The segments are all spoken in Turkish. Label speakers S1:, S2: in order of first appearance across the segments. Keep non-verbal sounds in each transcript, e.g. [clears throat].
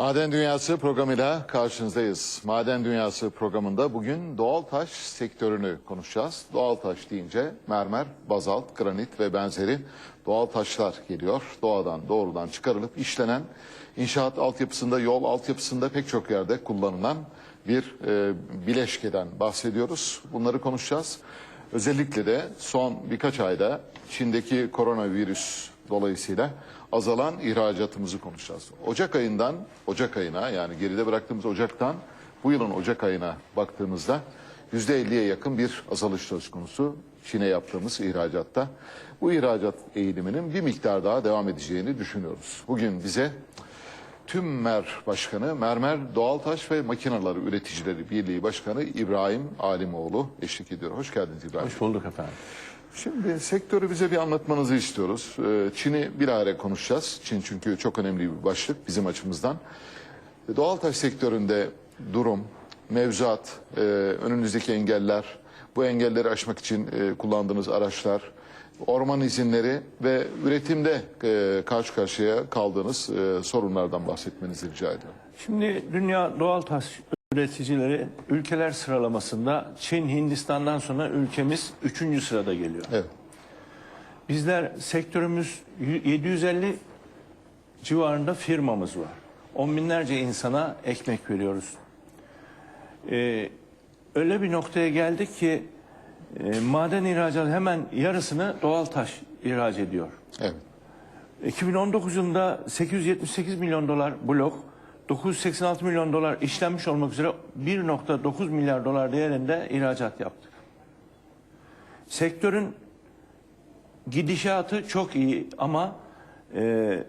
S1: Maden Dünyası programıyla karşınızdayız. Maden Dünyası programında bugün doğal taş sektörünü konuşacağız. Doğal taş deyince mermer, bazalt, granit ve benzeri doğal taşlar geliyor. Doğadan doğrudan çıkarılıp işlenen inşaat altyapısında, yol altyapısında pek çok yerde kullanılan bir e, bileşkeden bahsediyoruz. Bunları konuşacağız. Özellikle de son birkaç ayda Çin'deki koronavirüs dolayısıyla azalan ihracatımızı konuşacağız. Ocak ayından Ocak ayına yani geride bıraktığımız Ocak'tan bu yılın Ocak ayına baktığımızda %50'ye yakın bir azalış söz konusu Çin'e yaptığımız ihracatta. Bu ihracat eğiliminin bir miktar daha devam edeceğini düşünüyoruz. Bugün bize TÜMMER Başkanı, Mermer Doğaltaş ve Makineleri Üreticileri Birliği Başkanı İbrahim Alimoğlu eşlik ediyor. Hoş geldiniz İbrahim.
S2: Hoş bulduk efendim.
S1: Şimdi sektörü bize bir anlatmanızı istiyoruz. Ee, Çin'i bir ara konuşacağız. Çin çünkü çok önemli bir başlık bizim açımızdan. Doğaltaş sektöründe durum, mevzuat, e, önünüzdeki engeller, bu engelleri aşmak için e, kullandığınız araçlar, orman izinleri ve üretimde e, karşı karşıya kaldığınız sorunlardan bahsetmenizi rica ediyorum.
S2: Şimdi dünya doğal taş üreticileri ülkeler sıralamasında Çin, Hindistan'dan sonra ülkemiz 3. sırada geliyor.
S1: Evet.
S2: Bizler sektörümüz y- 750 civarında firmamız var. On binlerce insana ekmek veriyoruz. Ee, öyle bir noktaya geldik ki e, maden ihracatı hemen yarısını doğal taş ihraç ediyor.
S1: Evet.
S2: 2019 yılında 878 milyon dolar blok, 986 milyon dolar işlenmiş olmak üzere 1.9 milyar dolar değerinde ihracat yaptık. Sektörün gidişatı çok iyi ama e,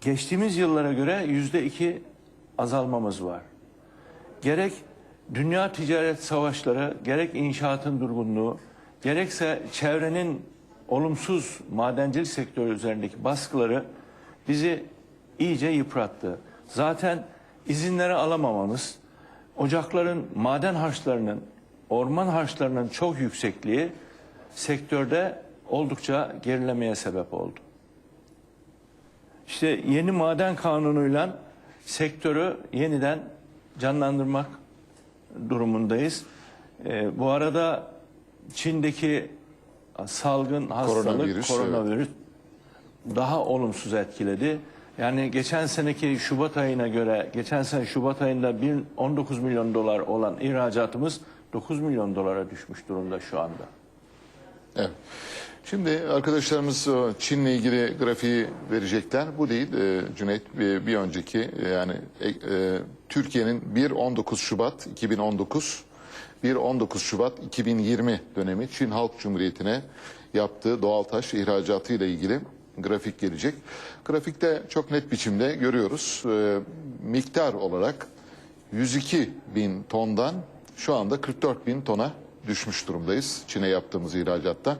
S2: geçtiğimiz yıllara göre yüzde iki azalmamız var. Gerek dünya ticaret savaşları, gerek inşaatın durgunluğu, gerekse çevrenin olumsuz madencilik sektörü üzerindeki baskıları bizi iyice yıprattı. Zaten izinleri alamamamız, ocakların maden harçlarının, orman harçlarının çok yüksekliği sektörde oldukça gerilemeye sebep oldu. İşte yeni maden kanunuyla sektörü yeniden canlandırmak durumundayız. Ee, bu arada Çin'deki salgın hastalık,
S1: Koronavirüs,
S2: koronavirüs, daha olumsuz etkiledi. Yani geçen seneki Şubat ayına göre, geçen sene Şubat ayında bir 19 milyon dolar olan ihracatımız 9 milyon dolara düşmüş durumda şu anda.
S1: Evet. Şimdi arkadaşlarımız Çin'le ilgili grafiği verecekler. Bu değil e, Cüneyt bir, önceki e, yani e, Türkiye'nin 1-19 Şubat 2019 1-19 Şubat 2020 dönemi Çin Halk Cumhuriyeti'ne yaptığı doğal taş ihracatı ile ilgili grafik gelecek. Grafikte çok net biçimde görüyoruz. E, miktar olarak 102 bin tondan şu anda 44 bin tona düşmüş durumdayız Çin'e yaptığımız ihracatta.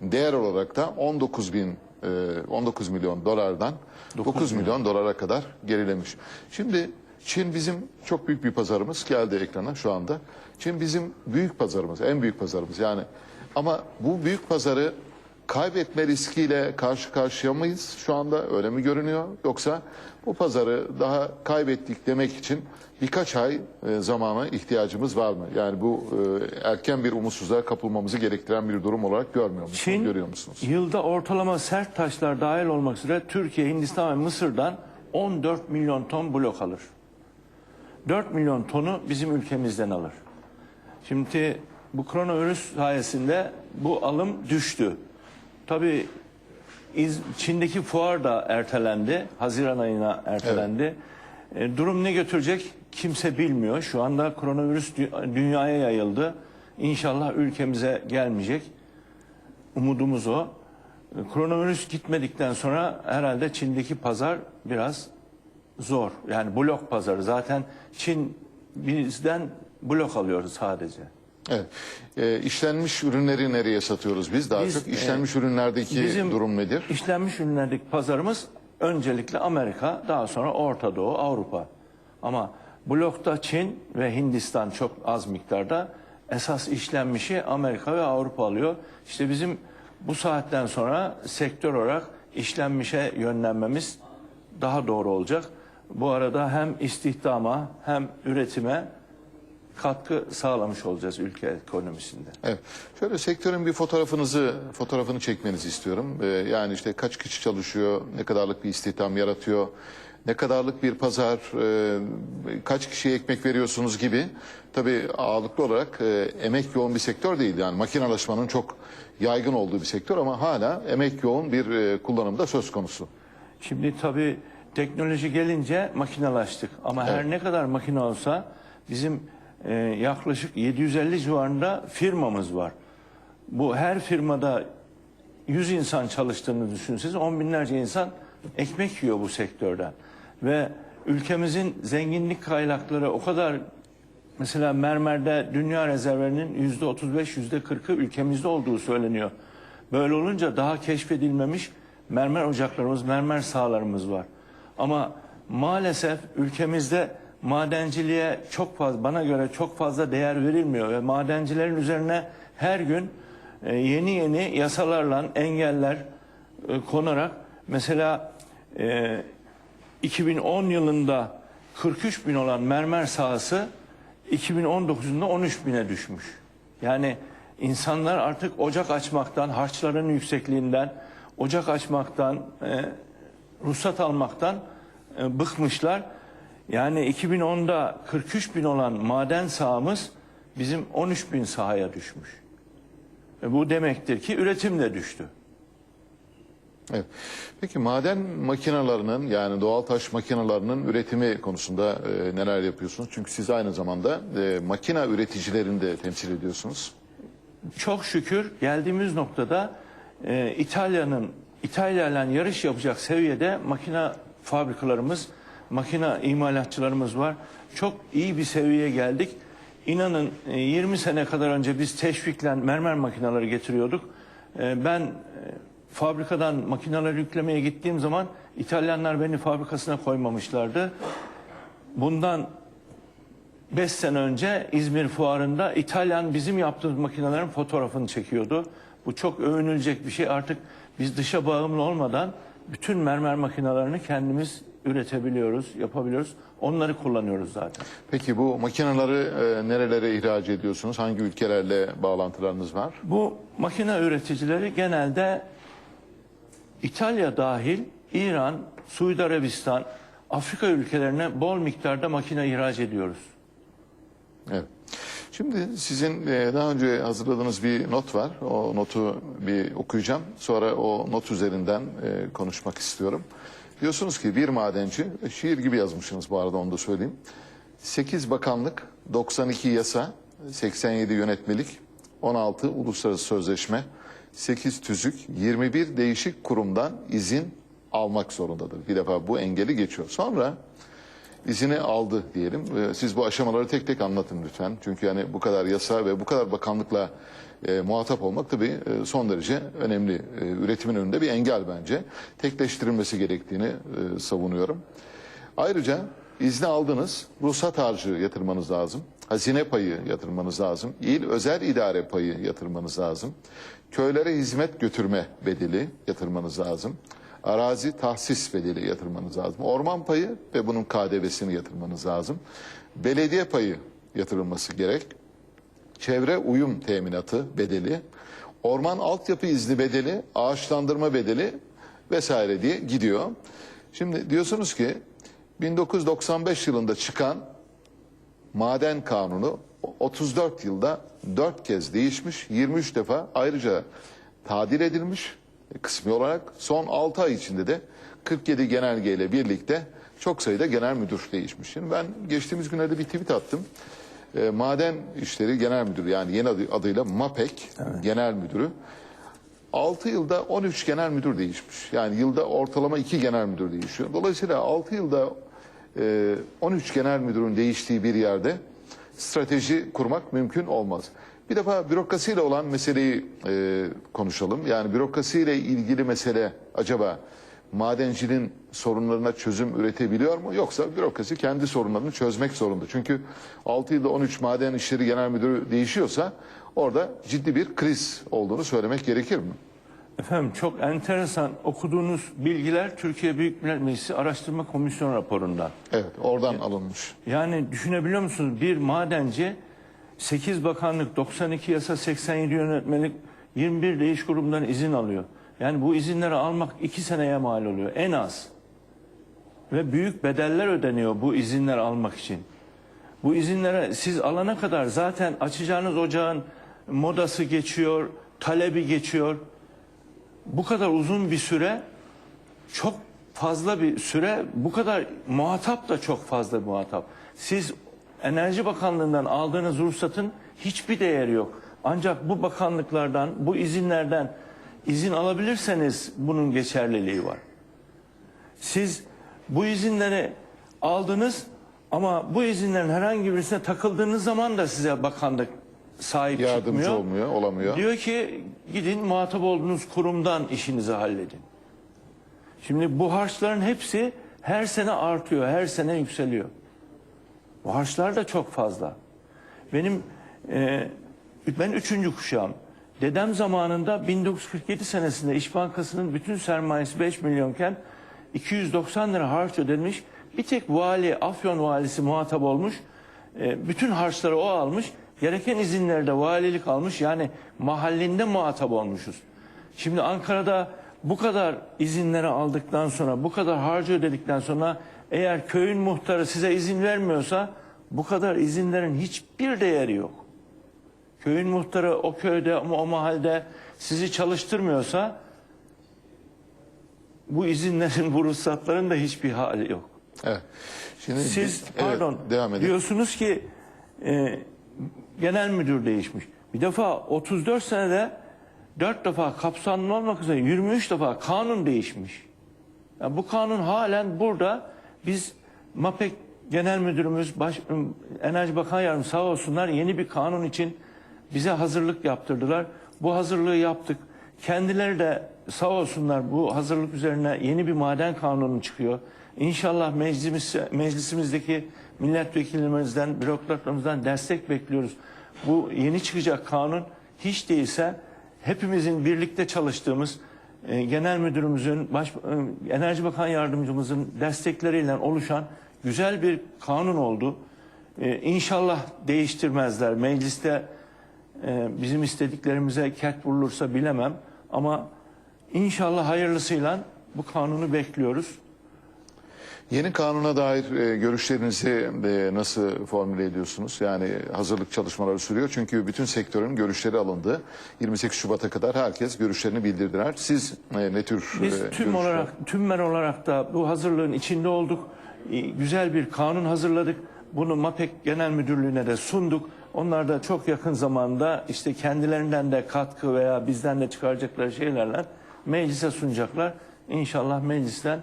S1: Değer olarak da 19 bin e, 19 milyon dolardan 9 milyon dolara kadar gerilemiş. Şimdi Çin bizim çok büyük bir pazarımız geldi ekrana şu anda. Çin bizim büyük pazarımız, en büyük pazarımız yani. Ama bu büyük pazarı kaybetme riskiyle karşı karşıya mıyız şu anda öyle mi görünüyor? Yoksa bu pazarı daha kaybettik demek için birkaç ay e, zamana ihtiyacımız var mı? Yani bu e, erken bir umutsuzluğa kapılmamızı gerektiren bir durum olarak görmüyor musunuz?
S2: Çin
S1: Görüyor musunuz?
S2: yılda ortalama sert taşlar dahil olmak üzere Türkiye, Hindistan ve Mısır'dan 14 milyon ton blok alır. 4 milyon tonu bizim ülkemizden alır. Şimdi bu koronavirüs sayesinde bu alım düştü. Tabii İz- Çin'deki fuar da ertelendi. Haziran ayına ertelendi. E, durum ne götürecek kimse bilmiyor. Şu anda koronavirüs dü- dünyaya yayıldı. İnşallah ülkemize gelmeyecek. Umudumuz o. E, Koronavirüs gitmedikten sonra herhalde Çin'deki pazar biraz zor. Yani blok pazarı. Zaten Çin bizden blok alıyor sadece.
S1: Evet. E, işlenmiş ürünleri nereye satıyoruz biz? Daha
S2: Biz,
S1: çok işlenmiş ürünlerdeki
S2: Bizim
S1: durum nedir?
S2: işlenmiş ürünlerdeki pazarımız öncelikle Amerika, daha sonra Orta Doğu, Avrupa. Ama blokta Çin ve Hindistan çok az miktarda. Esas işlenmişi Amerika ve Avrupa alıyor. İşte bizim bu saatten sonra sektör olarak işlenmişe yönlenmemiz daha doğru olacak. Bu arada hem istihdama hem üretime katkı sağlamış olacağız ülke ekonomisinde.
S1: Evet. Şöyle sektörün bir fotoğrafınızı fotoğrafını çekmenizi istiyorum. Ee, yani işte kaç kişi çalışıyor, ne kadarlık bir istihdam yaratıyor, ne kadarlık bir pazar, e, kaç kişiye ekmek veriyorsunuz gibi. Tabii ağırlıklı olarak e, emek yoğun bir sektör değil. Yani makinalaşmanın çok yaygın olduğu bir sektör ama hala emek yoğun bir e, kullanımda söz konusu.
S2: Şimdi tabii teknoloji gelince makinalaştık. Ama her ne kadar makine olsa bizim e, yaklaşık 750 civarında firmamız var. Bu her firmada 100 insan çalıştığını düşünseniz on binlerce insan ekmek yiyor bu sektörden. Ve ülkemizin zenginlik kaynakları o kadar mesela mermerde dünya rezervlerinin yüzde 35 yüzde 40'ı ülkemizde olduğu söyleniyor. Böyle olunca daha keşfedilmemiş mermer ocaklarımız, mermer sahalarımız var. Ama maalesef ülkemizde madenciliğe çok fazla, bana göre çok fazla değer verilmiyor ve madencilerin üzerine her gün e, yeni yeni yasalarla engeller e, konarak mesela e, 2010 yılında 43 bin olan mermer sahası 2019'unda 13 bine düşmüş. Yani insanlar artık ocak açmaktan, harçların yüksekliğinden, ocak açmaktan, e, ruhsat almaktan e, bıkmışlar. Yani 2010'da 43 bin olan maden sahamız bizim 13 bin sahaya düşmüş. E, bu demektir ki üretim de düştü.
S1: Evet. Peki maden makinalarının yani doğal taş makinalarının üretimi konusunda e, neler yapıyorsunuz? Çünkü siz aynı zamanda e, makina üreticilerini de temsil ediyorsunuz.
S2: Çok şükür geldiğimiz noktada e, İtalya'nın İtalya ile yarış yapacak seviyede makine fabrikalarımız, makine imalatçılarımız var. Çok iyi bir seviyeye geldik. İnanın e, 20 sene kadar önce biz teşvikle mermer makineleri getiriyorduk. E, ben e, fabrikadan makineleri yüklemeye gittiğim zaman İtalyanlar beni fabrikasına koymamışlardı. Bundan 5 sene önce İzmir fuarında İtalyan bizim yaptığımız makinelerin fotoğrafını çekiyordu. Bu çok övünülecek bir şey. Artık biz dışa bağımlı olmadan bütün mermer makinelerini kendimiz üretebiliyoruz, yapabiliyoruz. Onları kullanıyoruz zaten.
S1: Peki bu makineleri e, nerelere ihraç ediyorsunuz? Hangi ülkelerle bağlantılarınız var?
S2: Bu makine üreticileri genelde İtalya dahil İran, Suudi Arabistan, Afrika ülkelerine bol miktarda makine ihraç ediyoruz.
S1: Evet. Şimdi sizin e, daha önce hazırladığınız bir not var. O notu bir okuyacağım. Sonra o not üzerinden e, konuşmak istiyorum. Diyorsunuz ki bir madenci, şiir gibi yazmışsınız bu arada onu da söyleyeyim. 8 bakanlık, 92 yasa, 87 yönetmelik, 16 uluslararası sözleşme, 8 tüzük, 21 değişik kurumdan izin almak zorundadır. Bir defa bu engeli geçiyor. Sonra izini aldı diyelim. Ee, Siz bu aşamaları tek tek anlatın lütfen. Çünkü yani bu kadar yasa ve bu kadar bakanlıkla e, muhatap olmak tabii e, son derece önemli. E, üretimin önünde bir engel bence. Tekleştirilmesi gerektiğini e, savunuyorum. Ayrıca izni aldınız, ruhsat harcı yatırmanız lazım. Hazine payı yatırmanız lazım. İl özel idare payı yatırmanız lazım. Köylere hizmet götürme bedeli yatırmanız lazım. Arazi tahsis bedeli yatırmanız lazım. Orman payı ve bunun KDV'sini yatırmanız lazım. Belediye payı yatırılması gerek. Çevre uyum teminatı bedeli, orman altyapı izni bedeli, ağaçlandırma bedeli vesaire diye gidiyor. Şimdi diyorsunuz ki 1995 yılında çıkan maden kanunu 34 yılda 4 kez değişmiş, 23 defa ayrıca tadil edilmiş kısmi olarak. Son 6 ay içinde de 47 genelgeyle birlikte çok sayıda genel müdür değişmiş. Şimdi ben geçtiğimiz günlerde bir tweet attım. E, Maden İşleri Genel Müdürü yani yeni adı, adıyla MAPEK Genel Müdürü 6 yılda 13 genel müdür değişmiş. Yani yılda ortalama 2 genel müdür değişiyor. Dolayısıyla 6 yılda e, 13 genel müdürün değiştiği bir yerde strateji kurmak mümkün olmaz. Bir defa bürokrasiyle olan meseleyi e, konuşalım. Yani bürokrasiyle ilgili mesele acaba madencinin sorunlarına çözüm üretebiliyor mu? Yoksa bürokrasi kendi sorunlarını çözmek zorunda. Çünkü 6 yılda 13 maden işleri genel müdürü değişiyorsa orada ciddi bir kriz olduğunu söylemek gerekir mi?
S2: Efendim çok enteresan okuduğunuz bilgiler Türkiye Büyük Millet Meclisi Araştırma Komisyonu raporundan.
S1: Evet, oradan alınmış.
S2: Yani düşünebiliyor musunuz bir madenci 8 bakanlık, 92 yasa, 87 yönetmelik, 21 de iş grubundan izin alıyor. Yani bu izinleri almak 2 seneye mal oluyor en az. Ve büyük bedeller ödeniyor bu izinler almak için. Bu izinlere siz alana kadar zaten açacağınız ocağın modası geçiyor, talebi geçiyor. Bu kadar uzun bir süre çok fazla bir süre bu kadar muhatap da çok fazla muhatap. Siz Enerji Bakanlığı'ndan aldığınız ruhsatın hiçbir değeri yok. Ancak bu bakanlıklardan, bu izinlerden izin alabilirseniz bunun geçerliliği var. Siz bu izinleri aldınız ama bu izinlerin herhangi birisine takıldığınız zaman da size bakanlık sahip
S1: Yardımcı
S2: çıkmıyor.
S1: olmuyor, olamıyor.
S2: Diyor ki gidin muhatap olduğunuz kurumdan işinizi halledin. Şimdi bu harçların hepsi her sene artıyor, her sene yükseliyor. Bu harçlar da çok fazla. Benim e, ben üçüncü kuşağım. Dedem zamanında 1947 senesinde İş Bankası'nın bütün sermayesi 5 milyonken 290 lira harç ödenmiş. Bir tek vali, Afyon valisi muhatap olmuş. E, bütün harçları o almış. Gereken izinleri de valilik almış. Yani mahallinde muhatap olmuşuz. Şimdi Ankara'da bu kadar izinleri aldıktan sonra, bu kadar harcı ödedikten sonra eğer köyün muhtarı size izin vermiyorsa bu kadar izinlerin hiçbir değeri yok. Köyün muhtarı o köyde ama o mahallede sizi çalıştırmıyorsa bu izinlerin, bu ruhsatların da hiçbir hali yok.
S1: Evet. Şimdi
S2: Siz
S1: evet,
S2: pardon
S1: devam edelim.
S2: diyorsunuz ki e, genel müdür değişmiş. Bir defa 34 senede 4 defa kapsamlı olmak üzere 23 defa kanun değişmiş. Yani bu kanun halen burada. Biz MAPEK Genel Müdürümüz, Baş, Enerji Bakan Yardımcısı sağ olsunlar yeni bir kanun için bize hazırlık yaptırdılar. Bu hazırlığı yaptık. Kendileri de sağ olsunlar bu hazırlık üzerine yeni bir maden kanunu çıkıyor. İnşallah meclis, meclisimizdeki milletvekillerimizden, bürokratlarımızdan destek bekliyoruz. Bu yeni çıkacak kanun hiç değilse hepimizin birlikte çalıştığımız e, genel müdürümüzün, baş, e, enerji bakan yardımcımızın destekleriyle oluşan güzel bir kanun oldu. E, inşallah değiştirmezler. Mecliste e, bizim istediklerimize ket vurulursa bilemem ama inşallah hayırlısıyla bu kanunu bekliyoruz.
S1: Yeni kanuna dair e, görüşlerinizi e, nasıl formüle ediyorsunuz? Yani hazırlık çalışmaları sürüyor. Çünkü bütün sektörün görüşleri alındı. 28 Şubat'a kadar herkes görüşlerini bildirdiler. Siz e, ne tür
S2: Biz
S1: e,
S2: tüm
S1: görüşler-
S2: olarak, tümmen olarak da bu hazırlığın içinde olduk. Ee, Güzel bir kanun hazırladık. Bunu MAPEK Genel Müdürlüğü'ne de sunduk. Onlar da çok yakın zamanda işte kendilerinden de katkı veya bizden de çıkaracakları şeylerle meclise sunacaklar. İnşallah meclisten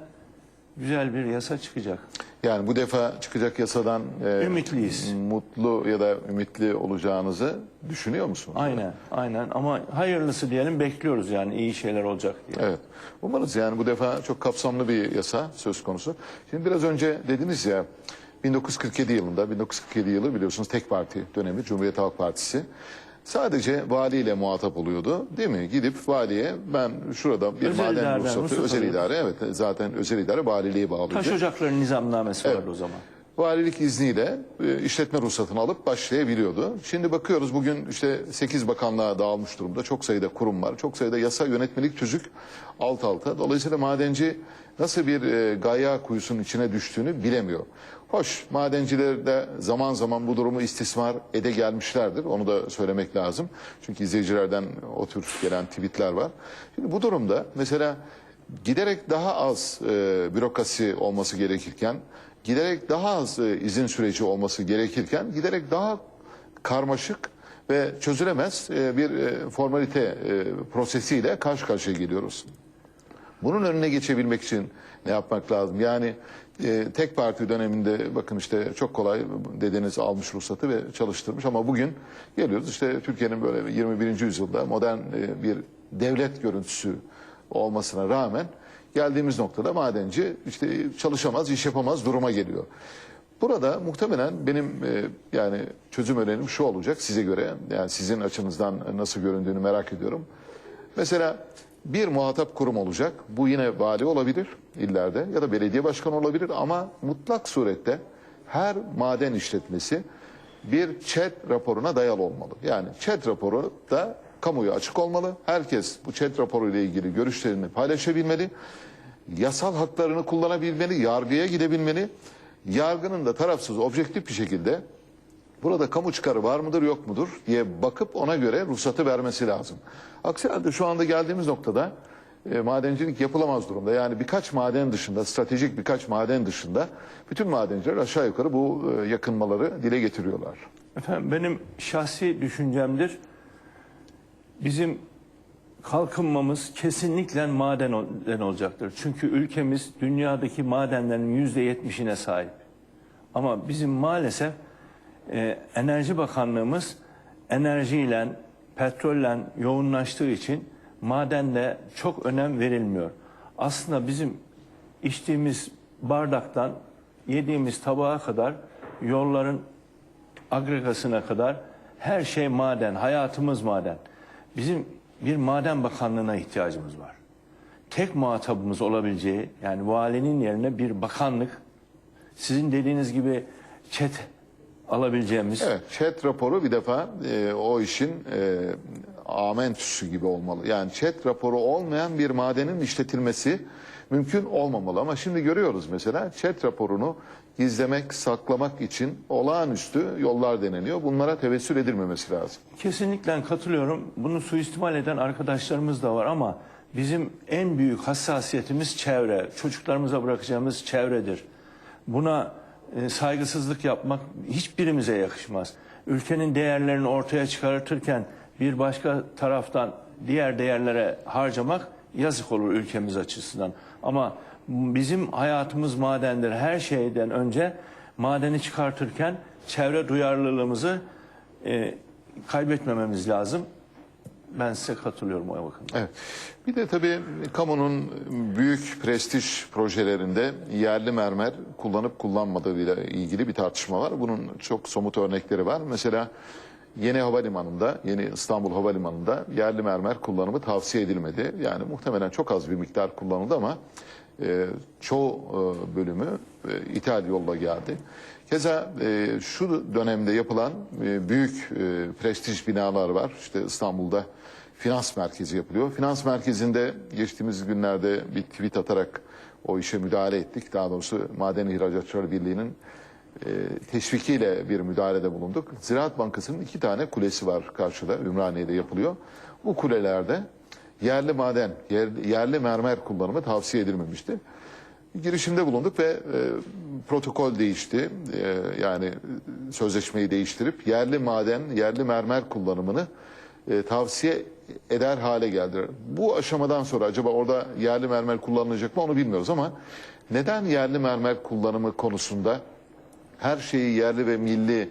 S2: güzel bir yasa çıkacak.
S1: Yani bu defa çıkacak yasadan e,
S2: Ümitliyiz.
S1: mutlu ya da ümitli olacağınızı düşünüyor musunuz?
S2: Aynen, aynen ama hayırlısı diyelim bekliyoruz yani iyi şeyler olacak diye.
S1: Evet. Umarız yani bu defa çok kapsamlı bir yasa söz konusu. Şimdi biraz önce dediniz ya 1947 yılında 1947 yılı biliyorsunuz tek parti dönemi Cumhuriyet Halk Partisi sadece valiyle muhatap oluyordu değil mi? Gidip valiye ben şurada bir
S2: Özel
S1: maden ruhsatı
S2: ruhsat
S1: özel idare evet zaten özel idare valiliğe bağlıydı.
S2: Taş ocaklarının nizamnamesi vardı o zaman.
S1: Valilik izniyle e, işletme ruhsatını alıp başlayabiliyordu. Şimdi bakıyoruz bugün işte 8 bakanlığa dağılmış durumda. Çok sayıda kurum var. Çok sayıda yasa yönetmelik tüzük alt alta. Dolayısıyla madenci nasıl bir e, gaya kuyusunun içine düştüğünü bilemiyor. Hoş madenciler de zaman zaman bu durumu istismar ede gelmişlerdir. Onu da söylemek lazım. Çünkü izleyicilerden o tür gelen tweetler var. Şimdi bu durumda mesela giderek daha az e, bürokrasi olması gerekirken, giderek daha az e, izin süreci olması gerekirken, giderek daha karmaşık ve çözülemez e, bir e, formalite e, prosesiyle karşı karşıya geliyoruz. Bunun önüne geçebilmek için ne yapmak lazım? Yani e, tek parti döneminde bakın işte çok kolay dedeniz almış ruhsatı ve çalıştırmış ama bugün geliyoruz işte Türkiye'nin böyle 21. yüzyılda modern e, bir devlet görüntüsü olmasına rağmen geldiğimiz noktada madenci işte çalışamaz, iş yapamaz duruma geliyor. Burada muhtemelen benim e, yani çözüm önerim şu olacak size göre yani sizin açınızdan nasıl göründüğünü merak ediyorum. Mesela bir muhatap kurum olacak. Bu yine vali olabilir illerde ya da belediye başkanı olabilir ama mutlak surette her maden işletmesi bir ÇED raporuna dayalı olmalı. Yani ÇED raporu da kamuya açık olmalı. Herkes bu ÇED raporu ile ilgili görüşlerini paylaşabilmeli. Yasal haklarını kullanabilmeli, yargıya gidebilmeli. Yargının da tarafsız, objektif bir şekilde burada kamu çıkarı var mıdır yok mudur diye bakıp ona göre ruhsatı vermesi lazım. Aksi halde şu anda geldiğimiz noktada e, madencilik yapılamaz durumda. Yani birkaç maden dışında, stratejik birkaç maden dışında bütün madenciler aşağı yukarı bu e, yakınmaları dile getiriyorlar.
S2: Efendim benim şahsi düşüncemdir. Bizim kalkınmamız kesinlikle madenden olacaktır. Çünkü ülkemiz dünyadaki madenlerin yüzde yetmişine sahip. Ama bizim maalesef e, Enerji Bakanlığımız enerjiyle, petrolle yoğunlaştığı için madende çok önem verilmiyor. Aslında bizim içtiğimiz bardaktan yediğimiz tabağa kadar yolların agregasına kadar her şey maden, hayatımız maden. Bizim bir maden bakanlığına ihtiyacımız var. Tek muhatabımız olabileceği yani valinin yerine bir bakanlık sizin dediğiniz gibi çet alabileceğimiz
S1: Evet, chat raporu bir defa e, o işin e, amentüsü gibi olmalı. Yani chat raporu olmayan bir madenin işletilmesi mümkün olmamalı. Ama şimdi görüyoruz mesela chat raporunu gizlemek, saklamak için olağanüstü yollar deneniyor. Bunlara tevessül edilmemesi lazım.
S2: Kesinlikle katılıyorum. Bunu suistimal eden arkadaşlarımız da var ama bizim en büyük hassasiyetimiz çevre. Çocuklarımıza bırakacağımız çevredir. Buna e, saygısızlık yapmak hiçbirimize yakışmaz. Ülkenin değerlerini ortaya çıkartırken bir başka taraftan diğer değerlere harcamak yazık olur ülkemiz açısından. Ama bizim hayatımız madendir. Her şeyden önce madeni çıkartırken çevre duyarlılığımızı e, kaybetmememiz lazım. Ben size katılıyorum o bakımdan.
S1: Evet. Bir de tabii kamunun büyük prestij projelerinde yerli mermer kullanıp kullanmadığıyla ilgili bir tartışma var. Bunun çok somut örnekleri var. Mesela Yeni Havalimanı'nda, Yeni İstanbul Havalimanı'nda yerli mermer kullanımı tavsiye edilmedi. Yani muhtemelen çok az bir miktar kullanıldı ama e, çoğu e, bölümü e, ithal yolla geldi. Keza e, şu dönemde yapılan e, büyük e, prestij binalar var. İşte İstanbul'da finans merkezi yapılıyor. Finans merkezinde geçtiğimiz günlerde bir tweet atarak o işe müdahale ettik. Daha doğrusu Maden İhracatçıları Birliği'nin e, teşvikiyle bir müdahalede bulunduk. Ziraat Bankası'nın iki tane kulesi var karşıda. Ümraniye'de yapılıyor. Bu kulelerde yerli maden, yer- yerli mermer kullanımı tavsiye edilmemişti. Girişimde bulunduk ve e, protokol değişti. E, yani sözleşmeyi değiştirip yerli maden, yerli mermer kullanımını e, tavsiye eder hale geldiler. Bu aşamadan sonra acaba orada yerli mermer kullanılacak mı onu bilmiyoruz ama neden yerli mermer kullanımı konusunda her şeyi yerli ve milli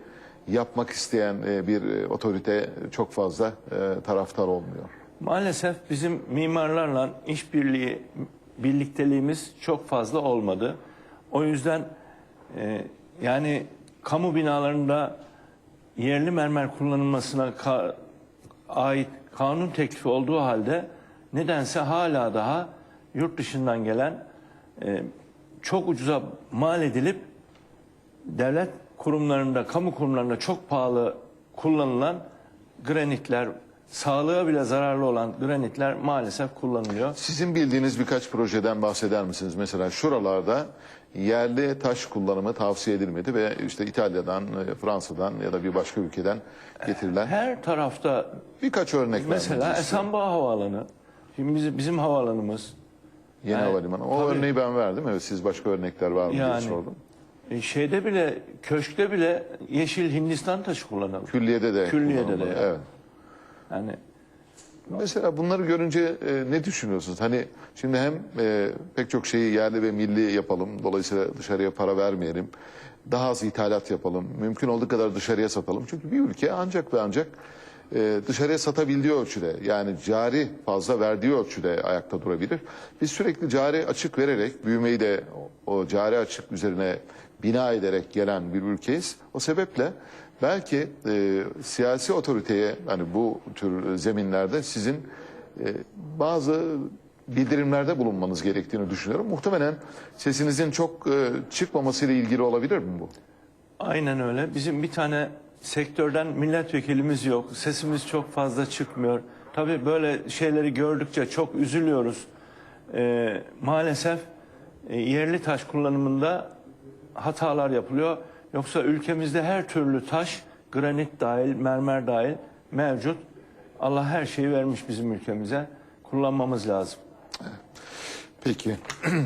S1: yapmak isteyen e, bir e, otorite çok fazla e, taraftar olmuyor?
S2: Maalesef bizim mimarlarla işbirliği, birlikteliğimiz çok fazla olmadı. O yüzden e, yani kamu binalarında yerli mermer kullanılmasına ka- ait kanun teklifi olduğu halde nedense hala daha yurt dışından gelen e, çok ucuza mal edilip devlet kurumlarında, kamu kurumlarında çok pahalı kullanılan granitler, sağlığa bile zararlı olan granitler maalesef kullanılıyor.
S1: Sizin bildiğiniz birkaç projeden bahseder misiniz? Mesela şuralarda yerli taş kullanımı tavsiye edilmedi ve işte İtalya'dan, e, Fransa'dan ya da bir başka ülkeden getirilen
S2: Her tarafta
S1: birkaç örnek
S2: mesela. Esenboğa Havaalanı, şimdi bizim, bizim havaalanımız
S1: Yeni
S2: Yani,
S1: havalimanı. O
S2: tabii.
S1: örneği ben verdim. Evet siz başka örnekler var mı diye
S2: Yani.
S1: sordum.
S2: e, şeyde bile, köşkte bile yeşil Hindistan taşı kullanılır.
S1: Külliyede de
S2: Külliyede de ya.
S1: Evet.
S2: Yani
S1: Mesela bunları görünce e, ne düşünüyorsunuz? Hani şimdi hem e, pek çok şeyi yerli ve milli yapalım. Dolayısıyla dışarıya para vermeyelim. Daha az ithalat yapalım. Mümkün olduğu kadar dışarıya satalım. Çünkü bir ülke ancak ve ancak e, dışarıya satabildiği ölçüde yani cari fazla verdiği ölçüde ayakta durabilir. Biz sürekli cari açık vererek büyümeyi de o, cari açık üzerine bina ederek gelen bir ülkeyiz. O sebeple belki e, siyasi otoriteye hani bu tür zeminlerde sizin e, bazı bildirimlerde bulunmanız gerektiğini düşünüyorum. Muhtemelen sesinizin çok e, çıkmamasıyla ilgili olabilir mi bu?
S2: Aynen öyle. Bizim bir tane sektörden milletvekilimiz yok. Sesimiz çok fazla çıkmıyor. Tabii böyle şeyleri gördükçe çok üzülüyoruz. Ee, maalesef e, yerli taş kullanımında hatalar yapılıyor. Yoksa ülkemizde her türlü taş, granit dahil, mermer dahil mevcut. Allah her şeyi vermiş bizim ülkemize. Kullanmamız lazım.
S1: Peki. [clears throat]